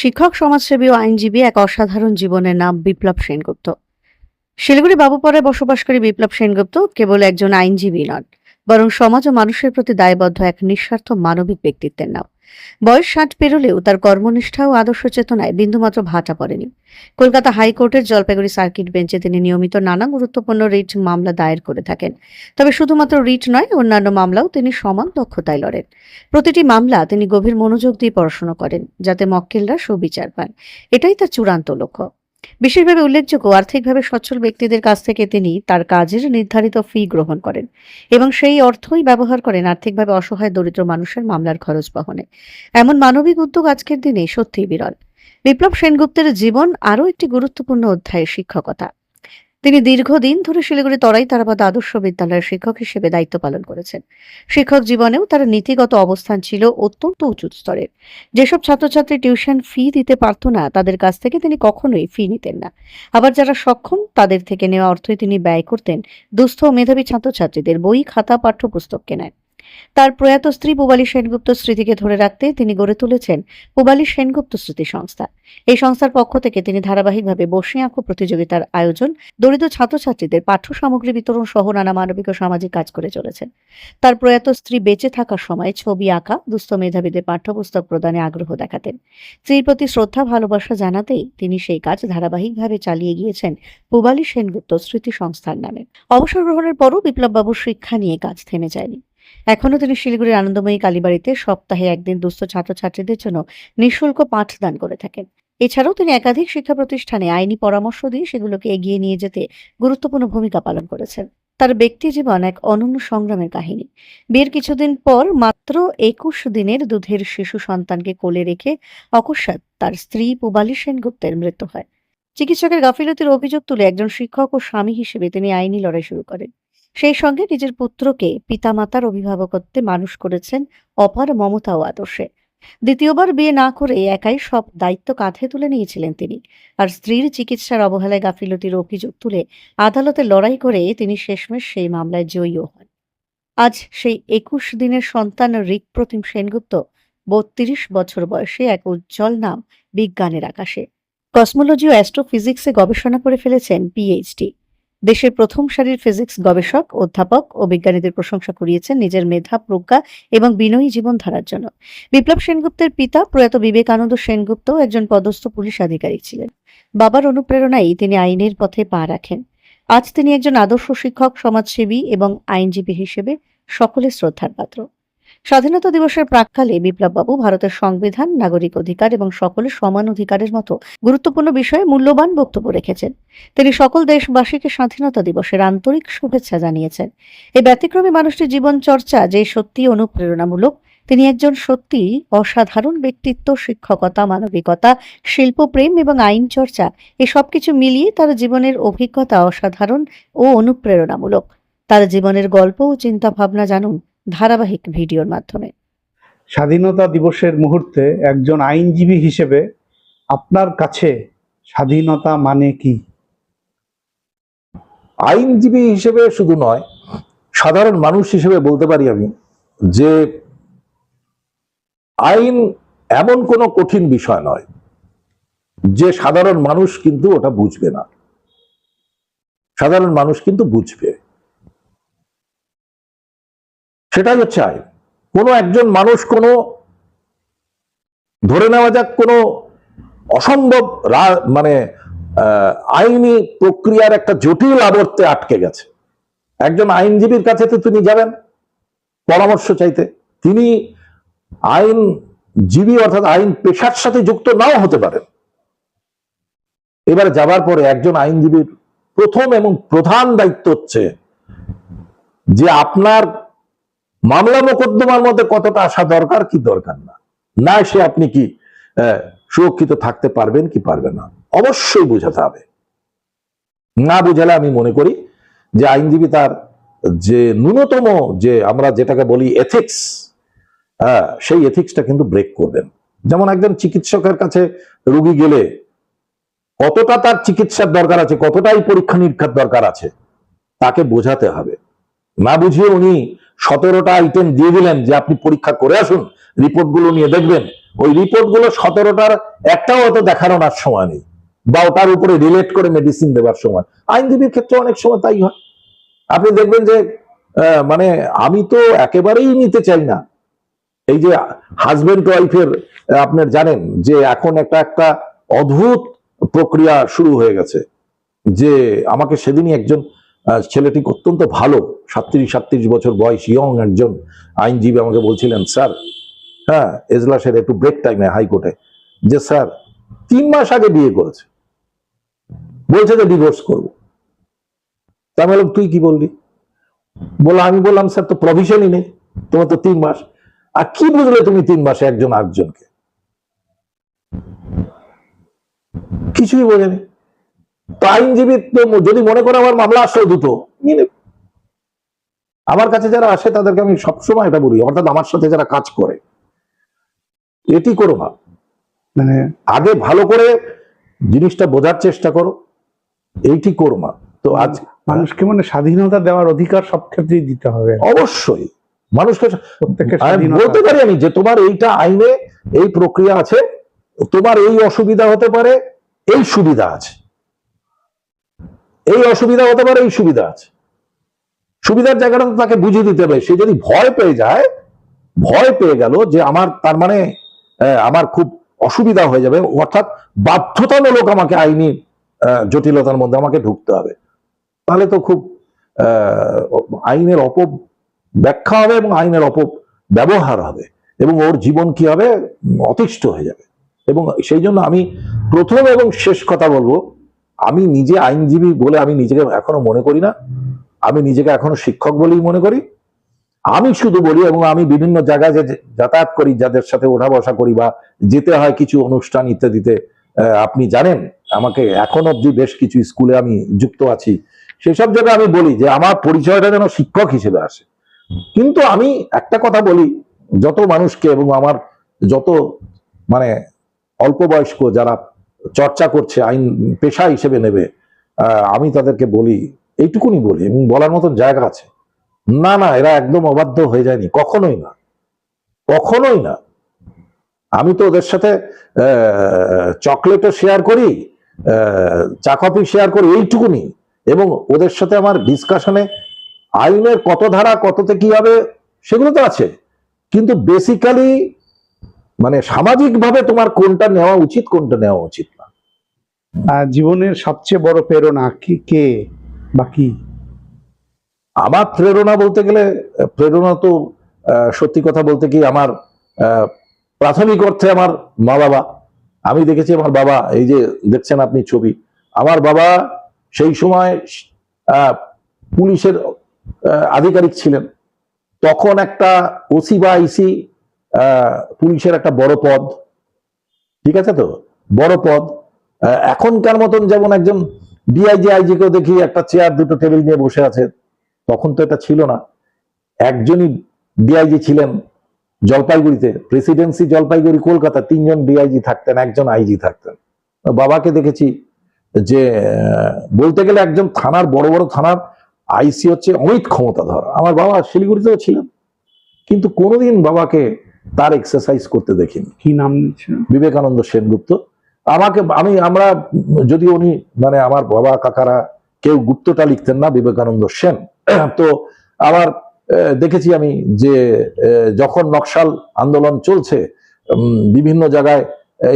শিক্ষক, সমাজসেবী ও আইনজীবী এক অসাধারণ জীবনের নাম বিপ্লব সেনগুপ্ত। শিলিগুড়ি বাবুপাড়ায় বসবাসকারী বিপ্লব সেনগুপ্ত কেবল একজন আইনজীবী নন, বরং সমাজ ও মানুষের প্রতি দায়বদ্ধ এক নিঃস্বার্থ মানবিক ব্যক্তিত্বের নাম। বয়স ষাট পেরোলেও তার কর্মনিষ্ঠা ও আদর্শ চেতনায় বিন্দুমাত্র ভাটা পড়েনি। কলকাতা হাইকোর্টের জলপাইগুড়ি সার্কিট বেঞ্চে তিনি নিয়মিত নানা গুরুত্বপূর্ণ রিট মামলা দায়ের করে থাকেন। তবে শুধুমাত্র রিট নয়, অন্যান্য মামলাও তিনি সমান দক্ষতায় লড়েন। প্রতিটি মামলা তিনি গভীর মনোযোগ দিয়ে পড়াশোনা করেন, যাতে মক্কেলরা সুবিচার পান। এটাই তার চূড়ান্ত লক্ষ্য। বিশেষভাবে উল্লেখযোগ্য, আর্থিকভাবে সচ্ছল ব্যক্তিদের কাছ থেকে তিনি তার কাজের নির্ধারিত ফি গ্রহণ করেন এবং সেই অর্থই ব্যবহার করেন আর্থিকভাবে অসহায় দরিদ্র মানুষের মামলার খরচ বহনে। এমন মানবিক উদ্যোগ আজকের দিনে সত্যিই বিরল। বিপ্লব সেনগুপ্তের জীবন আরও একটি গুরুত্বপূর্ণ অধ্যায়ের শিক্ষকতা। তিনি দীর্ঘদিন ধরে শিলিগুড়ি তরাই তারাবাদ আদর্শ বিদ্যালয়ের শিক্ষক হিসেবে দায়িত্ব পালন করেছেন। শিক্ষক জীবনেও তার নীতিগত অবস্থান ছিল অত্যন্ত উঁচু স্তরের। যেসব ছাত্রছাত্রী টিউশন ফি দিতে পারত না, তাদের কাছ থেকে তিনি কখনোই ফি নিতেন না। আবার যারা সক্ষম, তাদের থেকে নেওয়া অর্থই তিনি ব্যয় করতেন। দুস্থ মেধাবী ছাত্রছাত্রীদের বই, খাতা, পাঠ্যপুস্তক কেনায়। তার প্রয়াত স্ত্রী পুবালী সেনগুপ্ত স্মৃতিকে ধরে রাখতে তিনি গড়ে তুলেছেন পুবালী সেনগুপ্ত স্মৃতি সংস্থা। এই সংস্থার পক্ষ থেকে তিনি ধারাবাহিকভাবে বসে আঁকো প্রতিযোগিতার আয়োজন, দরিদ্র ছাত্রছাত্রীদের পাঠ্য সামগ্রী বিতরণ সহ নানা মানবিক ও সামাজিক কাজ করে চলেছেন। তার প্রয়াত স্ত্রী বেঁচে থাকার সময় ছবি আঁকা, দুস্থ মেধাবীদের পাঠ্যপুস্তক প্রদানে আগ্রহ দেখাতেন। স্ত্রীর প্রতি শ্রদ্ধা, ভালোবাসা জানাতেই তিনি সেই কাজ ধারাবাহিকভাবে চালিয়ে গিয়েছেন পুবালী সেনগুপ্ত স্মৃতি সংস্থার নামে। অবসর গ্রহণের পরও বিপ্লববাবুর শিক্ষা নিয়ে কাজ থেমে যায়নি। এখনও তিনি শিলিগুড়ির আনন্দময়ী কালীবাড়িতে সপ্তাহে একদিন দুস্থ ছাত্রছাত্রীদের জন্য নিঃশুল্ক পাঠদান করে থাকেন। এছাড়াও তিনি একাধিক শিক্ষা প্রতিষ্ঠানে আইনি পরামর্শ দিয়ে সেগুলোকে এগিয়ে নিয়ে যেতে গুরুত্বপূর্ণ ভূমিকা পালন করেছেন। তার ব্যক্তি জীবন এক অনন্য সংগ্রামের কাহিনী। বিয়ের কিছুদিন পর মাত্র একুশ দিনের দুধের শিশু সন্তানকে কোলে রেখে অকস্মাৎ তার স্ত্রী পুবালী সেনগুপ্তের মৃত্যু হয়। চিকিৎসকের গাফিলতির অভিযোগ তুলে একজন শিক্ষক ও স্বামী হিসেবে তিনি আইনি লড়াই শুরু করেন। সেই সঙ্গে নিজের পুত্রকে পিতামাতার অভিভাবকত্বে মানুষ করেছেন অপার মমতা ও আদর্শে। দ্বিতীয়বার বিয়ে না করে একাই সব দায়িত্ব কাঁধে তুলে নিয়েছিলেন তিনি। আর স্ত্রীর চিকিৎসার অবহেলায় গাফিলতির অভিযোগ তুলে আদালতে লড়াই করে তিনি শেষমেশ সেই মামলায় জয়ীও হন। আজ সেই একুশ দিনের সন্তান রিক প্রতিম সেনগুপ্ত বত্রিশ বছর বয়সে এক উজ্জ্বল নাম বিজ্ঞানের আকাশে। কসমোলজি ও অ্যাস্ট্রোফিজিক্সে গবেষণা করে ফেলেছেন পিএইচডি। দেশের প্রথম সারির ফিজিক্স গবেষক, অধ্যাপক ও বিজ্ঞানীদের প্রশংসা কুড়িয়েছেন নিজের মেধা, প্রজ্ঞা এবং বিনয়ী জীবনধারার জন্য। বিপ্লব সেনগুপ্তের পিতা প্রয়াত বিবেকানন্দ সেনগুপ্ত একজন পদস্থ পুলিশ আধিকারিক ছিলেন। বাবার অনুপ্রেরণায় তিনি আইনের পথে পা রাখেন। আজ তিনি একজন আদর্শ শিক্ষক, সমাজসেবী এবং আইনজীবী হিসেবে সকলের শ্রদ্ধার পাত্র। স্বাধীনতা দিবসের প্রাককালে বিপ্লববাবু ভারতের সংবিধান, নাগরিক অধিকার এবং সকলের সমান অধিকারের মতো গুরুত্বপূর্ণ বিষয়ে মূল্যবান বক্তব্য রেখেছেন। তিনি সকল দেশবাসীকে স্বাধীনতা দিবসের আন্তরিক শুভেচ্ছা জানিয়েছেন। এই ব্যতিক্রমী মানুষটির জীবন চর্চা যে সত্যি অনুপ্রেরণামূলক, তিনি একজন সত্যি অসাধারণ ব্যক্তিত্ব, শিক্ষকতা, মানবিকতা, শিল্পপ্রেম এবং আইন চর্চা এই সবকিছু মিলিয়ে তার জীবনের অভিজ্ঞতা অসাধারণ ও অনুপ্রেরণামূলক। তার জীবনের গল্প ও চিন্তা ভাবনা জানুন ধারাবাহিক ভিডিওর মাধ্যমে। স্বাধীনতা দিবসের মুহূর্তে একজন আইনজীবী হিসেবে আপনার কাছে স্বাধীনতা মানে কি? আইনজীবী হিসেবে শুধু নয় সাধারণ মানুষ হিসেবে বলতে পারি আমি যে আইন এমন কোনো কঠিন বিষয় নয় যে সাধারণ মানুষ কিন্তু ওটা বুঝবে না। সাধারণ মানুষ কিন্তু বুঝবে। সেটাই হচ্ছে আইন। কোনো একজন মানুষ কোনো ধরে নেওয়া যাক কোনো অসম্ভব মানে আইনি প্রক্রিয়ার একটা জটিল আবর্তে আটকে গেছে। একজন আইনজীবীর কাছে তো তিনি যাবেন পরামর্শ চাইতে। তিনি আইন আইনজীবী অর্থাৎ আইন পেশার সাথে যুক্ত নাও হতে পারেন। এবারে যাবার পরে একজন আইনজীবীর প্রথম এবং প্রধান দায়িত্ব হচ্ছে যে আপনার মামলা মোকদ্দমার মধ্যে কতটা আসা দরকার, কি দরকার না? না সে আপনি কি সুরক্ষিত থাকতে পারবেন কি পারবেন না? অবশ্যই বোঝাতে হবে। না বুঝালে আমি মনে করি যে আইনজীবী তার যে ন্যূনতম যে আমরা যেটাকে বলি এথিক্স সেই এথিক্সটা কিন্তু ব্রেক করবেন। যেমন একজন চিকিৎসকের কাছে রুগী গেলে কতটা তার চিকিৎসার দরকার আছে, কতটাই পরীক্ষা নিরীক্ষার দরকার আছে, তাকে বোঝাতে হবে। না বুঝিয়ে উনি সতেরোটা আইটেম দিয়ে দিলেন যে আপনি পরীক্ষা করে আসুন রিপোর্টগুলো নিয়ে দেখবেন। ওই রিপোর্টগুলো সতেরোটার একটাও হয়তো দেখানোর সময় নেই, বা ওটার উপরে রিলেট করে মেডিসিন দেওয়ার সময়। আইনজীবীর ক্ষেত্রে অনেক সময় তাই হয়। আপনি দেখবেন যে মানে আমি তো একেবারেই নিতে চাই না। এই যে হাজবেন্ড ওয়াইফের আপনার জানেন যে এখন একটা একটা অদ্ভুত প্রক্রিয়া শুরু হয়ে গেছে। যে আমাকে সেদিনই একজন ছেলেটি অত্যন্ত ভালো, সাতত্রিশ সাতত্রিশ বছর বয়স ইয়ং একজন। আইনজীবী আমাকে বলছিলেন, স্যার হ্যাঁ এজলাসের একটু ব্রেক টাইমে হাইকোর্টে। যে, স্যার, তিন মাস আগে বিয়ে করেছে। বলছে যে ডিভোর্স করব। তা আমি তুই কি বললি? বলল আমি বললাম, স্যার, তো প্রভিশনই নেই, তোমার তো তিন মাস। আর কি বুঝলে তুমি তিন মাসে একজন আরেকজনকে কিছুই বোঝেনি। তো আইনজীবী তো যদি মনে করে আমার মামলা আসলে দুটো নিয়ে নেবে। আমার কাছে যারা আসে তাদেরকে আমি সবসময় এটা বলি অর্থাৎ আমার সাথে যারা কাজ করে এটি করো না মানে আগে ভালো করে জিনিসটা বোঝার চেষ্টা করো এইটি করো না তো আজ মানুষকে মানে স্বাধীনতা দেওয়ার অধিকার সব ক্ষেত্রেই দিতে হবে। অবশ্যই। মানুষকে বলতে পারি আমি যে তোমার এইটা আইনে এই প্রক্রিয়া আছে তোমার এই অসুবিধা হতে পারে এই সুবিধা আছে। এই অসুবিধা হতে পারে, এই সুবিধা আছে। সুবিধার জায়গাটা তো তাকে বুঝিয়ে দিতে হবে। সে যদি ভয় পেয়ে যায়, ভয় পেয়ে গেল যে আমার, তার মানে আমার খুব অসুবিধা হয়ে যাবে, অর্থাৎ বাধ্যতামূলক আমাকে আইনি জটিলতার মধ্যে আমাকে ঢুকতে হবে। তাহলে তো খুব আইনের অপ ব্যাখ্যা হবে এবং আইনের অপ ব্যবহার হবে এবং ওর জীবন কি হবে? অতিষ্ঠ হয়ে যাবে। এবং সেই জন্য আমি প্রথম এবং শেষ কথা বলব আমি নিজে আইনজীবী বলে আমি নিজেকে এখনও মনে করি না। আমি নিজেকে এখনও শিক্ষক বলেই মনে করি। আমি শুধু বলি এবং আমি বিভিন্ন জায়গায় যে যাতায়াত করি, যাদের সাথে ওঠা বসা করি বা যেতে হয় কিছু অনুষ্ঠান ইত্যাদিতে আপনি জানেন, আমাকে এখন অব্দি বেশ কিছু স্কুলে আমি যুক্ত আছি। সেসব জায়গায় আমি বলি যে আমার পরিচয়টা যেন শিক্ষক হিসেবে আসে। কিন্তু আমি একটা কথা বলি, যত মানুষকে এবং আমার যত মানে অল্প বয়স্ক যারা চর্চা করছে, আইন পেশা হিসেবে নেবে আমি তাদেরকে বলি, এইটুকুনি বলি, এবং বলার মতন জায়গা আছে। না না, এরা একদম অবাধ্য হয়ে যায়নি, কখনোই না কখনোই না। আমি তো ওদের সাথে চকলেটও শেয়ার করি চা কফি শেয়ার করি, এইটুকুনি, এবং ওদের সাথে আমার ডিসকাশনে আইনের কত ধারা, কততে কি হবে, সেগুলো তো আছে। কিন্তু বেসিক্যালি মানে সামাজিকভাবে তোমার কোনটা নেওয়া উচিত কোনটা নেওয়া উচিত না? জীবনের সবচেয়ে বড় প্রেরণা কি কে বা কি? আমার প্রেরণা বলতে গেলে প্রেরণা তো সত্যি কথা বলতে কি আমার প্রাথমিক অর্থে আমার মা বাবা। আমি দেখেছি আমার বাবা এই যে দেখছেন আপনি ছবি আমার বাবা সেই সময় আহ, পুলিশের আধিকারিক ছিলেন। তখন একটা ওসি বা আইসি পুলিশের একটা বড় পদ। ঠিক আছে তো? বড় পদ। এখনকার মতন যেমন একজন ডিআইজি আইজি কেও দেখি একটা চেয়ার, দুটো টেবিল নিয়ে বসে আছে, তখন তো এটা ছিল না। একজনই ডিআইজি ছিলেন জলপাইগুড়িতে, প্রেসিডেন্সি জলপাইগুড়ি, কলকাতা, তিনজন ডিআইজি থাকতেন, একজন আইজি থাকতেন। বাবাকে দেখেছি যে বলতে গেলে একজন থানার, বড় বড় থানার আইসি হচ্ছে অমিত ক্ষমতাধর। আমার বাবা শিলিগুড়িতেও ছিলেন। কিন্তু কোনোদিন বাবাকে তার এক্সারসাইজ করতে দেখিনি। কি নাম বিবেকানন্দ সেনগুপ্ত। আমাকে আমি আমরা যদি উনি মানে আমার বাবা কাকারা কেউ গুপ্তটা লিখতেন না বিবেকানন্দ সেন। তো আমার আহ, দেখেছি আমি যে যখন নকশাল আন্দোলন চলছে বিভিন্ন জায়গায়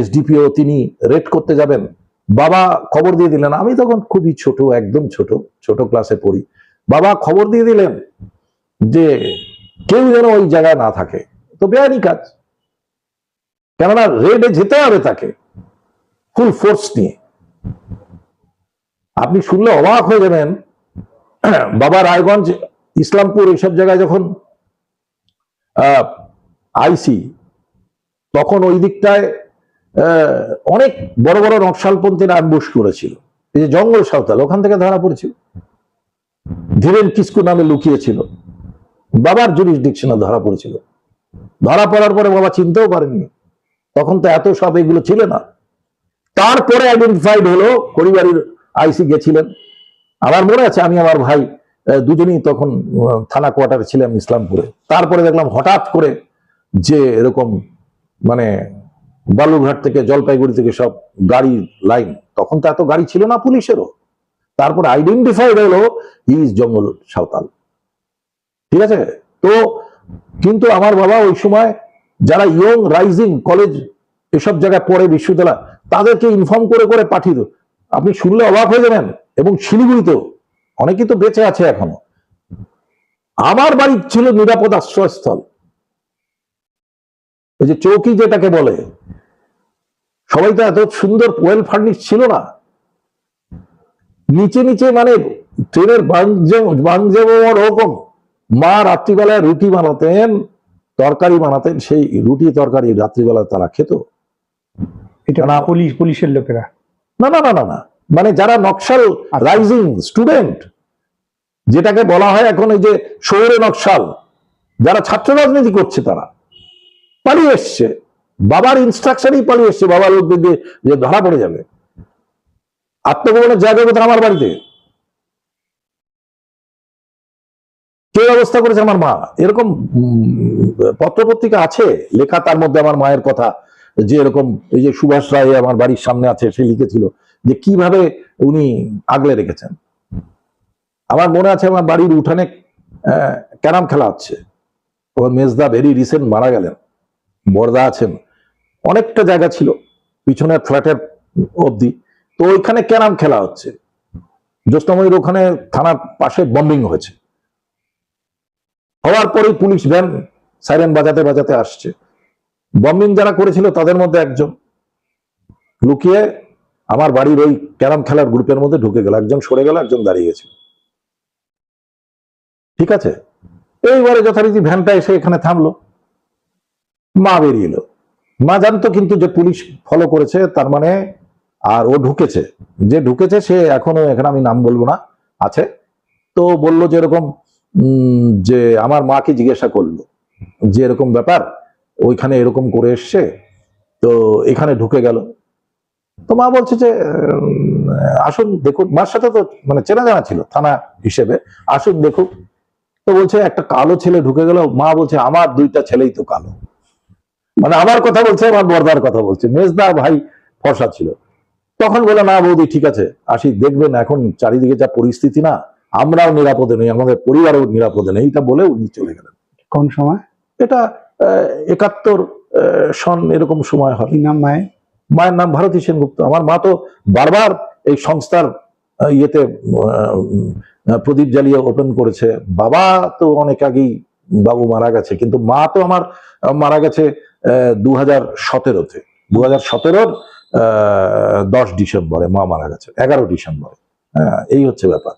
এসডিপিও তিনি রেড করতে যাবেন বাবা খবর দিয়ে দিলেন। আমি তখন খুবই ছোট একদম ছোট ছোট ক্লাসে পড়ি। বাবা খবর দিয়ে দিলেন যে কেউ যেন ওই জায়গায় না থাকে। তো বেআইনি কাজ। কেননা রেডে যেতে হবে তাকে ফুল ফোর্স নিয়ে। আপনি শুনলে অবাক হয়ে যাবেন, বাবা রায়গঞ্জ, ইসলামপুর এইসব জায়গায় যখন আইসি, তখন ওই দিকটায় অনেক বড় বড় নকশালপন্থীরা অ্যাম্বুশ করেছিল। এই যে জঙ্গল সাঁওতাল, ওখান থেকে ধরা পড়েছিল। ধীরেন কিস্কু নামে লুকিয়েছিল। বাবার জুরিসডিকশনে ধরা পড়েছিল। ধরা পড়ার পরে বাবা চিনতেও পারেননি। তখন তো এত সব এগুলো ছিল না। তারপরে আইডেন্টিফাইড হলো, পরিবারের আইসি গেছিলেন। আমার মনে আছে, আমি আমার ভাই দুজনেই তখন থানা কোয়ার্টারে ছিলাম ইসলামপুরে। তারপরে দেখলাম হঠাৎ করে যে এরকম মানে বালুরঘাট থেকে, জলপাইগুড়ি থেকে সব গাড়ি লাইন তখন তো এত গাড়ি ছিল না পুলিশেরও। তারপর আইডেন্টিফাইড হলো ইজ জঙ্গল সাঁওতাল। ঠিক আছে? তো কিন্তু আমার বাবা ওই সময় যারা ইয়ং রাইজিং কলেজ এসব জায়গায় পড়ে বিশ্ববিদ্যালয়, তাদেরকে ইনফর্ম করে করে পাঠিয়ে দিত। আপনি শুনলে অবাক হয়ে যাবেন এবং শিলিগুড়িতেও। অনেকেই তো বেঁচে আছে এখনও। আমার বাড়ি ছিল নিরাপদ আশ্রয়স্থল। ওই যে চৌকি যেটাকে বলে, সবাই তো এত সুন্দর ওয়েল ফার্নিশ ছিল না। নিচে নিচে মানে ট্রেনের বাংজে ওরকম মা রাত্রিবেলায় রুটি বানাতেন তরকারি বানাতেন সেই রুটি তরকারি রাত্রিবেলা তারা খেত। এটা না পুলিশ পুলিশের লোকেরা? না না না না না। মানে যারা নকশাল রাইজিং স্টুডেন্ট যেটাকে বলা হয় এখন এই যে শহরে নকশাল যারা ছাত্র রাজনীতি করছে তারা পালিয়ে এসছে। বাবার ইনস্ট্রাকশনই পালিয়ে এসছে বাবার লোকদের যে ধরা পড়ে যাবে। আত্মগোপনের জায়গা কোথায় আমার বাড়িতে। কে ব্যবস্থা করেছে আমার মা, এরকম পত্র পত্রিকা আছে, লেখা তার মধ্যে আমার মায়ের কথা, যে এরকম এই যে সুভাষ রায় আমার বাড়ির সামনে আছে, সে লিখেছিল, যে কীভাবে উনি আগলে রেখেছেন। আমার মনে আছে আমার বাড়ির উঠানে ক্যারাম খেলা হচ্ছে। ওর মেজদা ভেরি রিসেন্ট মারা গেলেন বরদা আছেন। অনেকটা জায়গা ছিল, পিছনের ফ্ল্যাটের অবধি। তো ওইখানে ক্যারাম খেলা হচ্ছে। জ্যোৎস্নাময়ীর ওখানে থানার পাশে বম্বিং হয়েছে। হওয়ার পরেই পুলিশ ভ্যান সাইরেন বাজাতে বাজাতে আসছে। বম্বিং যারা করেছিল তাদের মধ্যে একজন। লুকিয়ে আমার বাড়ির ওই ক্যারাম খেলার গ্রুপের মধ্যে ঢুকে গেল। একজন সরে গেল, একজন দাঁড়িয়ে ঠিক আছে? এইবারে যথারীতি ভ্যানটা এসে এখানে থামলো। মা বেরিয়ে এলো। মা জানতো কিন্তু যে পুলিশ ফলো করেছে, তার মানে আর ও ঢুকেছে। যে ঢুকেছে, সে এখনও এখানে আমি নাম বলব না, আছে। তো বলল যে এরকম যে আমার মাকে জিজ্ঞাসা করল যে এরকম ব্যাপার, ওইখানে এরকম করে এসছে, তো এখানে ঢুকে গেল। তো মা বলছে যে আসুন দেখুন। মার সাথে তো মানে চেনা জানা ছিল, থানা হিসেবে। আসুন দেখুক তো বলছে, একটা কালো ছেলে ঢুকে গেল। মা বলছে, আমার দুইটা ছেলেই তো কালো। মানে আমার কথা বলছে, আমার বর্দার কথা বলছে। মেজদা ভাই ফর্সা ছিল। তখন বলে না বৌদি, ঠিক আছে, আসি, দেখবেন এখন চারিদিকে যা পরিস্থিতি না আমরাও নিরাপদে নেই আমাদের পরিবারও নিরাপদে নেই এটা বলে উনি চলে গেলেন। কোন সময়? এটা একাত্তর সন এরকম সময় হয়। নাম মায়ের? মায়ের নাম ভারতী সেনগুপ্ত। আমার মা তো বারবার এই সংস্থার ইয়েতে প্রদীপ জ্বালিয়ে ওপেন করেছে। বাবা তো অনেক আগেই বাবু মারা গেছে কিন্তু মা তো আমার মারা গেছে দু হাজার সতেরোতে। দু হাজার সতেরোর দশ ডিসেম্বরে মা মারা গেছে এগারো ডিসেম্বরে। হ্যাঁ এই হচ্ছে ব্যাপার।